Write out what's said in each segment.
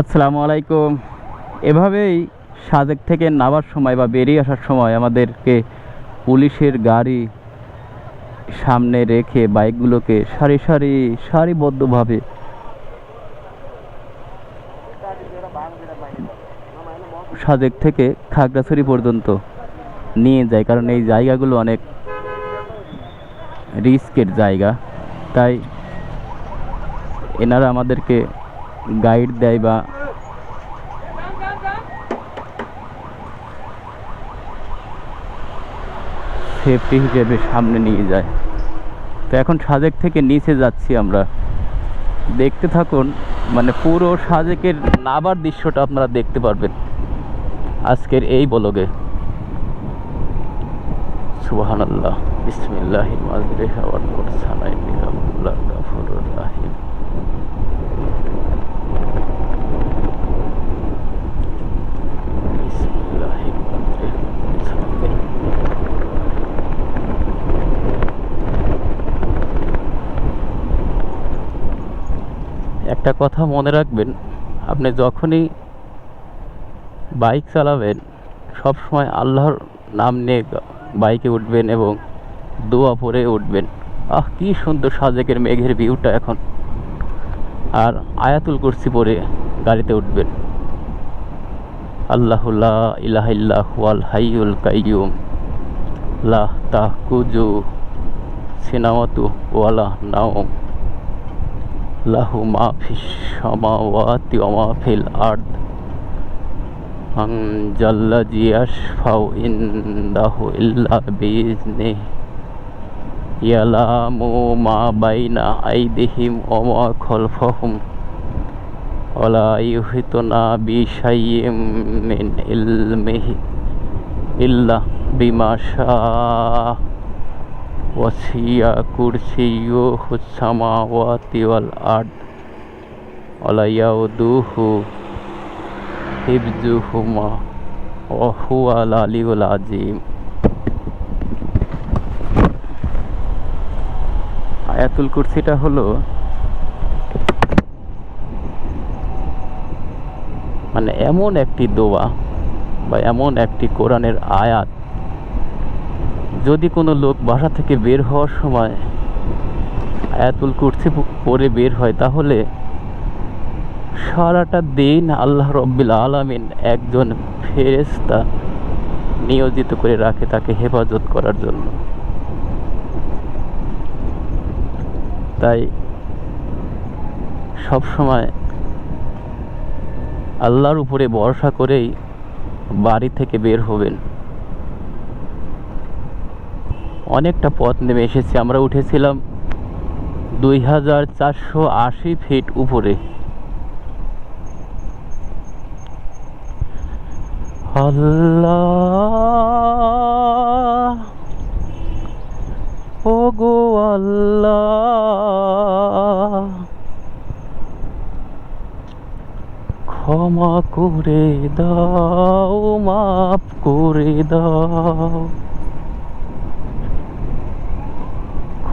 আসসালামু আলাইকুম। এভাবেই সাজেক থেকে নামার সময় বা বেরিয়ে আসার সময় আমাদেরকে পুলিশের গাড়ি সামনে রেখে বাইকগুলোকে সারি সারি সারিবদ্ধভাবে সাজেক থেকে খাগড়াছড়ি পর্যন্ত নিয়ে যায়, কারণ এই জায়গাগুলো অনেক রিস্কের জায়গা। তাই এনারা আমাদেরকে গাইড দেয় বা সেফটি হিসেবে সামনে নিয়ে যায়। তো এখন সাজেক থেকে নিচে যাচ্ছি আমরা। দেখতে থাকুন মানে পুরো সাজেকের নাবার দৃশ্যটা আপনারা দেখতে পারবেন। আজকের এই বলগে। সুবহানাল্লাহ, বিসমিল্লাহির একটা কথা মনে রাখবেন, আপনি যখনই বাইক চালাবেন সব সময় আল্লাহর নাম নিয়ে বাইকে উঠবেন এবং দোয়া পরে উঠবেন। আহ, কি সুন্দর সাজেকের মেঘের ভিউটা এখন। আর আয়াতুল কুরসি পরে গাড়িতে উঠবেন। আল্লাহ লা ইলাহা ইল্লাহু আল হাইয়ুল কাইয়ুম। লা তাকুজু সিনাওয়াতু ওয়ালা নাওম। লাহু মা ফিস সামাওয়াতি ওয়া মা ফিল আরদ। আং জাল্লা জিয়াশফাউ ইনদাহু মা বাইনা আইদিহিম ওয়া মা খালফাহুম। ওয়ালা ইউহিতুনা বিশাইয়্যিম মিন ইলমিহি ইল্লা বিমা শাআ ওয়াসিয়া কুরসিয়ুহু সামাওয়াতি ওয়াল আরদ ওয়ালা ইয়াউদুহু হিফজুহুমা ওয়া হুয়াল আলিউল আজিম আয়াতুল কুরসিটা হলো মানে এমন একটি দোয়া বা এমন একটি কোরআনের আয়াত যদি কোনো লোক বাসা থেকে বের হওয়ার সময় আয়াতুল কুরসি পরে বের হয়, তাহলে সারাটা দিন আল্লাহ রব্বিল আলামিন একজন ফেরেস্তা নিয়োজিত করে রাখে তাকে হেফাজত করার জন্য। তাই সব সময় আল্লাহর উপরে ভরসা করেই বাড়ি থেকে বের হবেন। অনেকটা পথ নেমে এসেছি। আমরা উঠেছিলাম দুই হাজার চারশো আশি ফিট উপরে। আল্লাহ ও গো আল্লাহ, ক্ষমা করে দাও, মাফ করে দাও।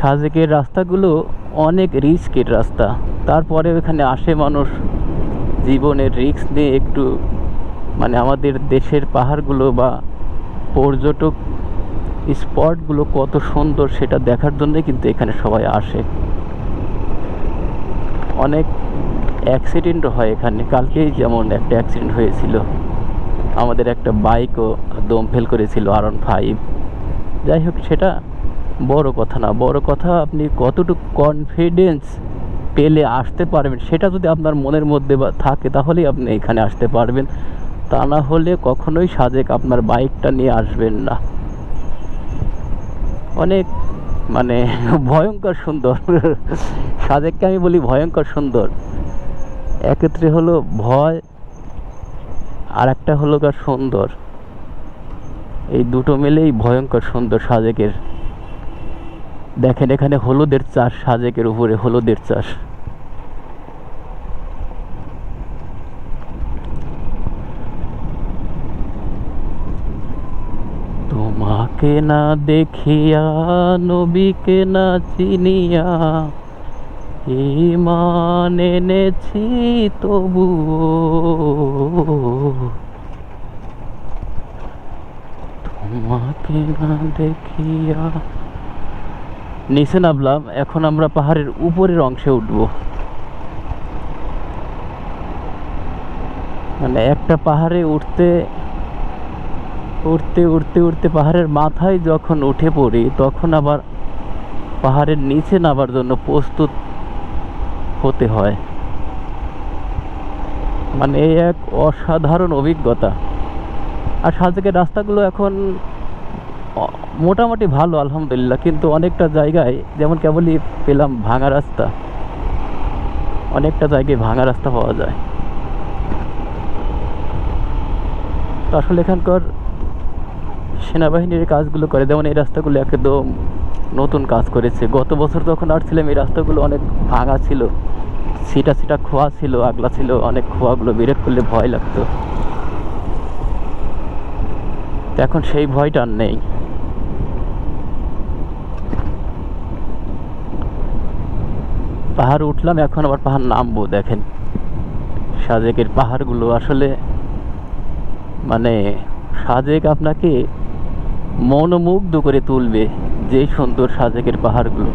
সাজেকের রাস্তাগুলো অনেক রিস্কের রাস্তা। তারপরে এখানে আসে মানুষ জীবনের রিস্ক নিয়ে একটু মানে আমাদের দেশের পাহাড়গুলো বা পর্যটক স্পটগুলো কত সুন্দর সেটা দেখার জন্যই কিন্তু এখানে সবাই আসে। অনেক অ্যাক্সিডেন্টও হয় এখানে। কালকেই যেমন একটা অ্যাক্সিডেন্ট হয়েছিল। আমাদের একটা বাইকও দম ফেল করেছিল আর ফাইভ যাই হোক, সেটা বড় কথা না, বড় কথা আপনি কতটুকু কনফিডেন্স পেলে আসতে পারবেন, সেটা যদি আপনার মনের মধ্যে থাকে তাহলেই আপনি এখানে আসতে পারবেন। তা না হলে কখনোই সাজেক আপনার বাইকটা নিয়ে আসবেন না। অনেক মানে ভয়ঙ্কর সুন্দর। সাজেককে আমি বলি ভয়ঙ্কর সুন্দর। একত্রে হলো ভয় আর একটা হলো কার সুন্দর। এই দুটো মিলেই ভয়ঙ্কর সুন্দর সাজেকের। দেখেন, এখানে হলুদের চাষ, সাজেকের উপরে হলুদের চাষ। তোমাকে না দেখিয়া, নবীকে না চিনিয়া ইমান এনেছি তবু তোমাকে না দেখিয়া নিচে নামলাম, এখন আমরা পাহাড়ের উপরের অংশে উঠব। মানে একটা পাহাড়ে উঠতে উঠতে উঠতে উঠতে পাহাড়ের মাথায় যখন উঠে পড়ি, তখন আবার পাহাড়ের নিচে নামার জন্য প্রস্তুত হতে হয়। মানে এক অসাধারণ অভিজ্ঞতা। আর সাজেকের রাস্তাগুলো এখন মোটামুটি ভালো, আলহামদুলিল্লাহ। কিন্তু অনেকটা জায়গায়, যেমন কেবলই পেলাম ভাঙা রাস্তা, অনেকটা জায়গায় ভাঙা রাস্তা পাওয়া যায়। তো আসলে এখানকার সেনাবাহিনীর কাজগুলো করে, যেমন এই রাস্তাগুলো একদম নতুন কাজ করেছে। গত বছর যখন আসছিলাম, এই রাস্তাগুলো অনেক ভাঙা ছিল সিটা সিটা খোয়া ছিল, আগলা ছিল, অনেক খোয়াগুলো ব্রেক করলে ভয় লাগতো। এখন সেই ভয়টা আর নেই। পাহাড় উঠলাম, এখন আবার পাহাড় নামবো, দেখেন। সাজেকের পাহাড়গুলো আসলে মানে সাজেক আপনাকে মনোমুগ্ধ করে তুলবে যে সুন্দর সাজেকের পাহাড়গুলো।